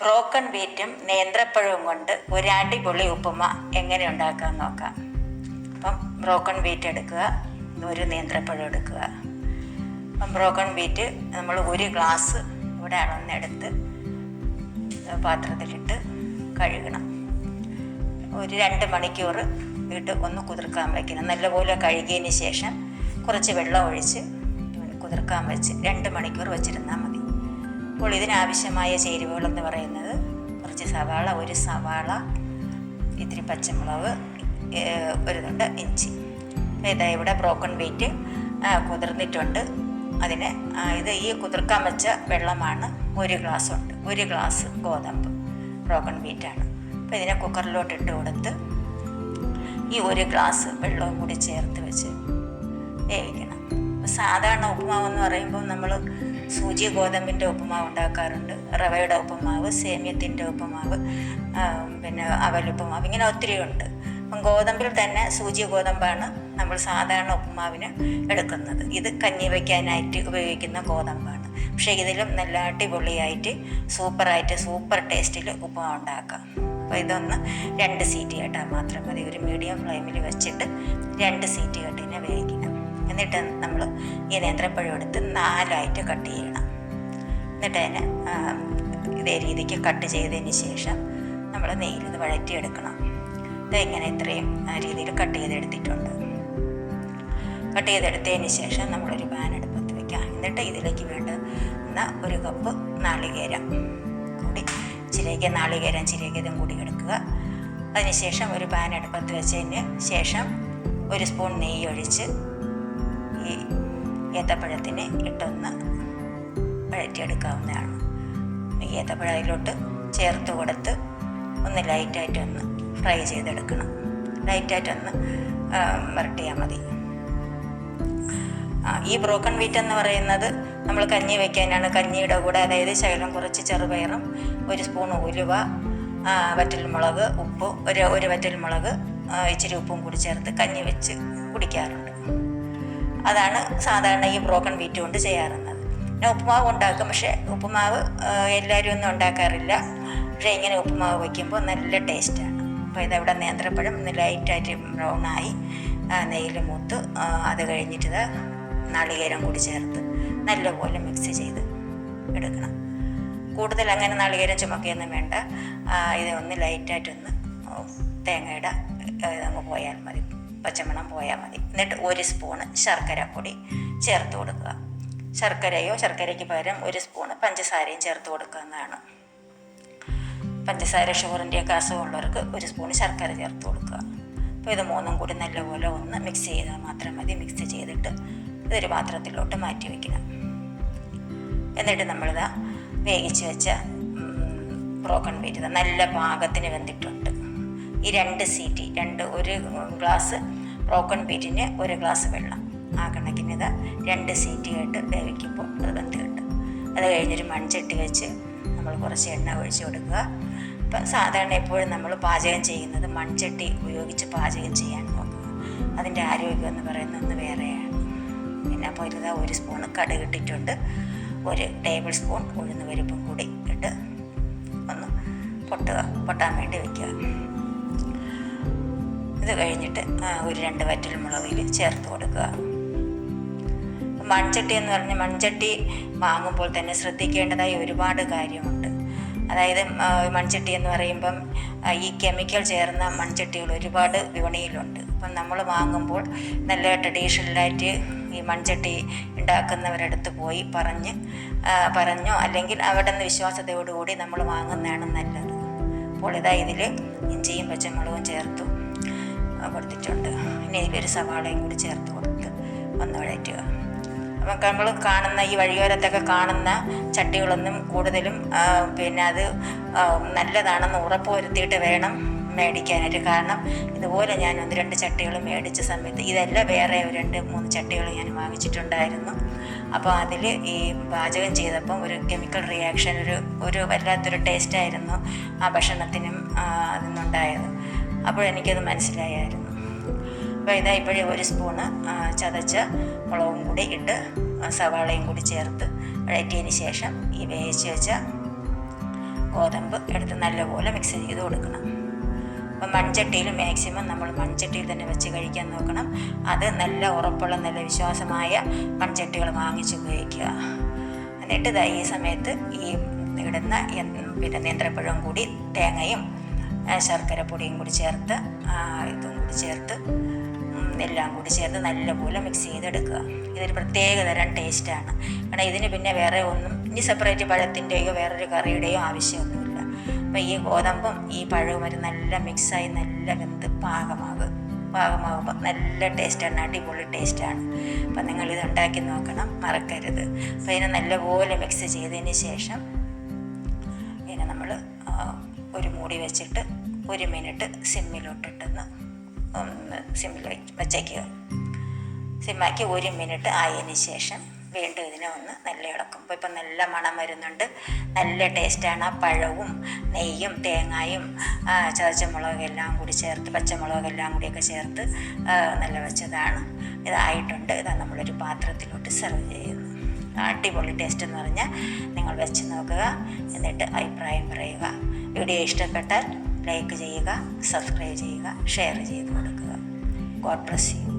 Broken ബീറ്റും നേന്ത്രപ്പഴവും കൊണ്ട് ഒരു അടിപൊളി ഉപ്പുമ എങ്ങനെ ഉണ്ടാക്കാൻ നോക്കാം? അപ്പം ബ്രോക്കൺ ബീറ്റ് എടുക്കുക ഒരു നേന്ത്രപ്പഴം എടുക്കുക. അപ്പം ബ്രോക്കൺ ബീറ്റ് നമ്മൾ ഒരു ഗ്ലാസ് ഇവിടെ അളന്നെടുത്ത് പാത്രത്തിലിട്ട് കഴുകണം. ഒരു രണ്ട് മണിക്കൂർ ഇട്ട് ഒന്ന് കുതിർക്കാൻ വയ്ക്കണം നല്ലപോലെ കഴുകിയതിന് ശേഷം കുറച്ച് വെള്ളം ഒഴിച്ച് കുതിർക്കാൻ വെച്ച് രണ്ട് മണിക്കൂർ വെച്ചിരുന്നാൽ മതി. അപ്പോൾ ഇതിനാവശ്യമായ ചേരുവകളെന്ന് പറയുന്നത് കുറച്ച് സവാള ഒരു സവാള ഇത്തിരി പച്ചമുളക് ഒരു തുണ്ട് ഇഞ്ചി. ഇതാ ഇവിടെ ബ്രോക്കൺ വീറ്റ് കുതിർന്നിട്ടുണ്ട്. അതിന് ഇത് ഈ കുതിർക്കാൻ വെച്ച വെള്ളമാണ് ഒരു ഗ്ലാസ് ഉണ്ട്. ഒരു ഗ്ലാസ് ഗോതമ്പ് ബ്രോക്കൺ വീറ്റാണ് അപ്പോൾ ഇതിനെ കുക്കറിലോട്ട് ഇട്ട് കൊടുത്ത് ഈ ഒരു ഗ്ലാസ് വെള്ളവും കൂടി ചേർത്ത് വെച്ച് വേവിക്കണം. സാധാരണ ഉപ്പുമാവെന്ന് പറയുമ്പോൾ നമ്മൾ സൂചി ഗോതമ്പിന്റെ ഉപ്പുമാവ് ഉണ്ടാക്കാറുണ്ട് റവയുടെ ഉപ്പുമാവ് സേമ്യത്തിന്റെ ഉപ്പുമാവ് പിന്നെ അവലുപ്പുമാവ് ഇങ്ങനെ ഒത്തിരി ഉണ്ട്. അപ്പം ഗോതമ്പിൽ തന്നെ സൂചി ഗോതമ്പാണ് നമ്മൾ സാധാരണ ഉപ്പുമാവിന് എടുക്കുന്നത്. ഇത് കഞ്ഞി വയ്ക്കാനായിട്ട് ഉപയോഗിക്കുന്ന ഗോതമ്പാണ്. പക്ഷേ ഇതിലും നല്ല അടിപൊളിയായിട്ട് സൂപ്പറായിട്ട് സൂപ്പർ ടേസ്റ്റിൽ ഉപ്പുമാവ് ഉണ്ടാക്കാം അപ്പോൾ ഇതൊന്ന് രണ്ട് സീറ്റ് കേട്ടാൽ മാത്രം മതി. ഒരു മീഡിയം ഫ്ലെയിമിൽ വെച്ചിട്ട് രണ്ട് സീറ്റ് കെട്ടിനെ വേവിക്കണം എന്നിട്ട് നമ്മൾ ഈ നേന്ത്രപ്പഴം എടുത്ത് നാലായിട്ട് കട്ട് ചെയ്യണം. എന്നിട്ട് അതിനെ ഇതേ രീതിക്ക് കട്ട് ചെയ്തതിന് ശേഷം നമ്മൾ നെയ്യിൽ ഇത് വഴറ്റിയെടുക്കണം. ഇത് ഇങ്ങനെ ഇത്രയും രീതിയിൽ കട്ട് ചെയ്തെടുത്തിട്ടുണ്ട്. കട്ട് ചെയ്തെടുത്തതിന് ശേഷം നമ്മളൊരു പാൻ അടുപ്പത്ത് വെക്കാം. എന്നിട്ട് ഇതിലേക്ക് വേണ്ടുന്ന ഒരു കപ്പ് നാളികേരം കൂടി ചിരകിയ നാളികേരം ചിരകിയതും കൂടി എടുക്കുക. അതിനുശേഷം ഒരു പാൻ അടുപ്പത്ത് വെച്ചതിന് ശേഷം ഒരു സ്പൂൺ നെയ്യ് ഒഴിച്ച് ഈ ഏത്തപ്പഴത്തിനെ ഇട്ടൊന്ന് വഴറ്റിയെടുക്കാവുന്നതാണ്. ഈ ഏത്തപ്പഴം അതിലോട്ട് ചേർത്ത് കൊടുത്ത് ഒന്ന് ലൈറ്റായിട്ടൊന്ന് ഫ്രൈ ചെയ്തെടുക്കണം. ലൈറ്റായിട്ടൊന്ന് വരട്ടിയാൽ മതി. ഈ ബ്രോക്കൺ വീറ്റ് എന്ന് പറയുന്നത് നമ്മൾ കഞ്ഞി വെക്കാനാണ്. കഞ്ഞിയുടെ കൂടെ അതായത് ശകലം കുറച്ച് ചെറുപയറും ഒരു സ്പൂൺ ഉലുവ വറ്റൽ മുളക് ഉപ്പ് ഒരു ഒരു വറ്റൽ മുളക് ഇച്ചിരി ഉപ്പും കൂടി ചേർത്ത് കഞ്ഞി വെച്ച് കുടിക്കാറുണ്ട്. അതാണ് സാധാരണ ഈ ബ്രോക്കൺ വീറ്റ് കൊണ്ട് ചെയ്യാറുള്ളത്. പിന്നെ ഉപ്പുമാവ് ഉണ്ടാക്കും. പക്ഷേ ഉപ്പുമാവ് എല്ലാവരും ഒന്നും ഉണ്ടാക്കാറില്ല. പക്ഷേ ഇങ്ങനെ ഉപ്പുമാവ് വയ്ക്കുമ്പോൾ നല്ല ടേസ്റ്റാണ് അപ്പോൾ ഇതവിടെ നേന്ത്രപ്പഴം ഒന്ന് ലൈറ്റായിട്ട് ബ്രൗൺ ആയി. നെയ്യിൽ മൂത്ത്. അത് കഴിഞ്ഞിട്ട് ഇത് നാളികേരം കൂടി ചേർത്ത് നല്ലപോലെ മിക്സ് ചെയ്ത് എടുക്കണം. കൂടുതൽ അങ്ങനെ നാളികേരം ചുമക്കുകയൊന്നും വേണ്ട. ഇത് ഒന്ന് ലൈറ്റായിട്ടൊന്ന് തേങ്ങയുടെ ഇതങ്ങ് പോയാൽ മതി. പച്ചമണം പോയാൽ മതി. എന്നിട്ട് ഒരു സ്പൂണ് ശർക്കര പൊടി ചേർത്ത് കൊടുക്കുക. ശർക്കരയോ ശർക്കരയ്ക്ക് പകരം ഒരു സ്പൂണ് പഞ്ചസാരയും ചേർത്ത് കൊടുക്കുക എന്നാണ്. പഞ്ചസാര ഷുഗറിന്റെയൊക്കെ അസുഖമുള്ളവർക്ക് ഒരു സ്പൂൺ ശർക്കര ചേർത്ത് കൊടുക്കുക. അപ്പോൾ ഇത് മൂന്നും കൂടി നല്ലപോലെ ഒന്ന് മിക്സ് ചെയ്താൽ മാത്രം മതി. മിക്സ് ചെയ്തിട്ട് ഇതൊരു പാത്രത്തിലോട്ട് മാറ്റി വയ്ക്കണം എന്നിട്ട് നമ്മളിതാ വേവിച്ച് വെച്ച ബ്രോക്കൺ വീറ്റ് നല്ല പാകത്തിന് വെന്തിട്ടുണ്ട്. ഈ രണ്ട് സീറ്റി രണ്ട് ഒരു ഗ്ലാസ് ബ്രോക്കൺ ബീറ്റിന് ഒരു ഗ്ലാസ് വെള്ളം ആ കണക്കിന് ഇത് രണ്ട് സീറ്റി ആയിട്ട് വേവിക്കുമ്പോൾ അത് വെന്ത് കിട്ടും അത് കഴിഞ്ഞൊരു മൺചട്ടി വെച്ച് നമ്മൾ കുറച്ച് എണ്ണ ഒഴിച്ച് കൊടുക്കുക. ഇപ്പം സാധാരണ എപ്പോഴും നമ്മൾ പാചകം ചെയ്യുന്നത് മൺചട്ടി ഉപയോഗിച്ച് പാചകം ചെയ്യാൻ നോക്കുക. അതിന്റെ ആരോഗ്യം എന്ന് പറയുന്നത് ഒന്ന് വേറെയാണ്. പിന്നെ അപ്പോൾ ഒരു സ്പൂൺ കടുക് ഇട്ടിട്ടുണ്ട്. ഒരു ടേബിൾ സ്പൂൺ ഉഴുന്ന് പരിപ്പും കൂടി ഇട്ട് ഒന്ന് പൊട്ടുക. പൊട്ടാൻ വേണ്ടി വെക്കുക. ഇത് കഴിഞ്ഞിട്ട് ഒരു രണ്ട് വറ്റൽ മുളകിൽ ചേർത്ത് കൊടുക്കുക. മൺചട്ടി എന്ന് പറഞ്ഞ് മൺചട്ടി വാങ്ങുമ്പോൾ തന്നെ ശ്രദ്ധിക്കേണ്ടതായ ഒരുപാട് കാര്യമുണ്ട്. അതായത് മൺചട്ടി എന്ന് പറയുമ്പം ഈ കെമിക്കൽ ചേർന്ന മൺചട്ടികൾ ഒരുപാട് വിപണിയിലുണ്ട്. അപ്പം നമ്മൾ വാങ്ങുമ്പോൾ നല്ല ട്രഡീഷണലായിട്ട് ഈ മൺചട്ടി ഉണ്ടാക്കുന്നവരടുത്ത് പോയി പറഞ്ഞ് പറഞ്ഞോ അല്ലെങ്കിൽ അവിടെ നിന്ന് വിശ്വാസത്തോടുകൂടി നമ്മൾ വാങ്ങുന്നതാണ് നല്ലത്. അപ്പോൾ ഇതാ ഇതിൽ ഇഞ്ചിയും പച്ചമുളകും ചേർത്തു. കൊടുത്തിട്ടുണ്ട്. ഇനി ഇതിലൊരു സവാളയും കൂടി ചേർത്ത് കൊടുത്ത് ഒന്ന് വഴറ്റുക. അപ്പം നമ്മൾ കാണുന്ന ഈ വഴിയോരത്തൊക്കെ കാണുന്ന ചട്ടികളൊന്നും കൂടുതലും പിന്നെ അത് നല്ലതാണെന്ന് ഉറപ്പ് വരുത്തിയിട്ട് വേണം മേടിക്കാനായിട്ട്. കാരണം ഇതുപോലെ ഞാൻ ഒന്ന് രണ്ട് ചട്ടികൾ മേടിച്ച സമയത്ത് ഇതല്ല വേറെ ഒരു രണ്ട് മൂന്ന് ചട്ടികൾ ഞാൻ വാങ്ങിച്ചിട്ടുണ്ടായിരുന്നു. അപ്പോൾ അതിൽ ഈ പാചകം ചെയ്തപ്പം ഒരു കെമിക്കൽ റിയാക്ഷൻ ഒരു ഒരു വല്ലാത്തൊരു ടേസ്റ്റായിരുന്നു ആ ഭക്ഷണത്തിനും ആ, അപ്പോഴെനിക്കത് മനസ്സിലായായിരുന്നു. അപ്പോൾ ഇതാ ഇപ്പോഴേ ഒരു സ്പൂണ് ചതച്ച് മുളകും കൂടി ഇട്ട് സവാളയും കൂടി ചേർത്ത് വഴറ്റിയതിന് ശേഷം ഈ വേവിച്ച് വെച്ച ഗോതമ്പ് എടുത്ത് നല്ലപോലെ മിക്സ് ചെയ്ത് കൊടുക്കണം. അപ്പം മൺചട്ടിയിൽ മാക്സിമം നമ്മൾ മൺചട്ടിയിൽ തന്നെ വെച്ച് കഴിക്കാൻ നോക്കണം. അത് നല്ല ഉറപ്പുള്ള നല്ല വിശ്വാസമായ മൺചട്ടികൾ വാങ്ങിച്ച് ഉപയോഗിക്കുക. എന്നിട്ട് ഈ സമയത്ത് ഈ ഇടുന്ന പിന്നെ നേന്ത്രപ്പഴവും കൂടി തേങ്ങയും ശർക്കര പൊടിയും കൂടി ചേർത്ത് ഇതും കൂടി ചേർത്ത് എല്ലാം കൂടി ചേർത്ത് നല്ലപോലെ മിക്സ് ചെയ്തെടുക്കുക. ഇതൊരു പ്രത്യേക തരം ടേസ്റ്റാണ് കാരണം ഇതിന് പിന്നെ വേറെ ഒന്നും ഇനി സെപ്പറേറ്റ് പഴത്തിന്റെയോ വേറൊരു കറിയുടെയോ ആവശ്യമൊന്നുമില്ല. അപ്പം ഈ ഗോതമ്പും ഈ പഴവും ഒരു നല്ല മിക്സായി നല്ല വെന്ത് പാകമാകും പാകമാകുമ്പോൾ നല്ല ടേസ്റ്റാണ് അടിപൊളി ടേസ്റ്റാണ് അപ്പം നിങ്ങളിത് ഉണ്ടാക്കി നോക്കണം മറക്കരുത്. അപ്പം ഇതിനെ നല്ലപോലെ മിക്സ് ചെയ്തതിന് ശേഷം ഇതിനെ നമ്മൾ ഒരു മൂടി വെച്ചിട്ട് ഒരു മിനിറ്റ് സിമ്മിലോട്ടിട്ടൊന്ന് ഒന്ന് സിമ്മിൽ വെച്ചേക്കുക. സിമ്മാക്കി ഒരു മിനിറ്റ് ആയതിന് ശേഷം വീണ്ടും ഇതിനെ ഒന്ന് നല്ല ഇളക്കും അപ്പോൾ ഇപ്പം നല്ല മണം വരുന്നുണ്ട്. നല്ല ടേസ്റ്റാണ്. ആ പഴവും നെയ്യും തേങ്ങായും ചതച്ച എല്ലാം കൂടി ചേർത്ത് പച്ചമുളകും എല്ലാം കൂടിയൊക്കെ ചേർത്ത് നല്ല വെച്ചതാണ്. ഇതായിട്ടുണ്ട്. ഇതാ നമ്മളൊരു പാത്രത്തിലോട്ട് സെർവ് ചെയ്യുന്നു. അടിപൊളി ടേസ്റ്റ് എന്ന് പറഞ്ഞാൽ നിങ്ങൾ വെച്ച് നോക്കുക. എന്നിട്ട് അഭിപ്രായം പറയുക. വീഡിയോ ഇഷ്ടപ്പെട്ടാൽ ലൈക്ക് ചെയ്യുക സബ്സ്ക്രൈബ് ചെയ്യുക ഷെയർ ചെയ്ത് കൊടുക്കുക. God bless you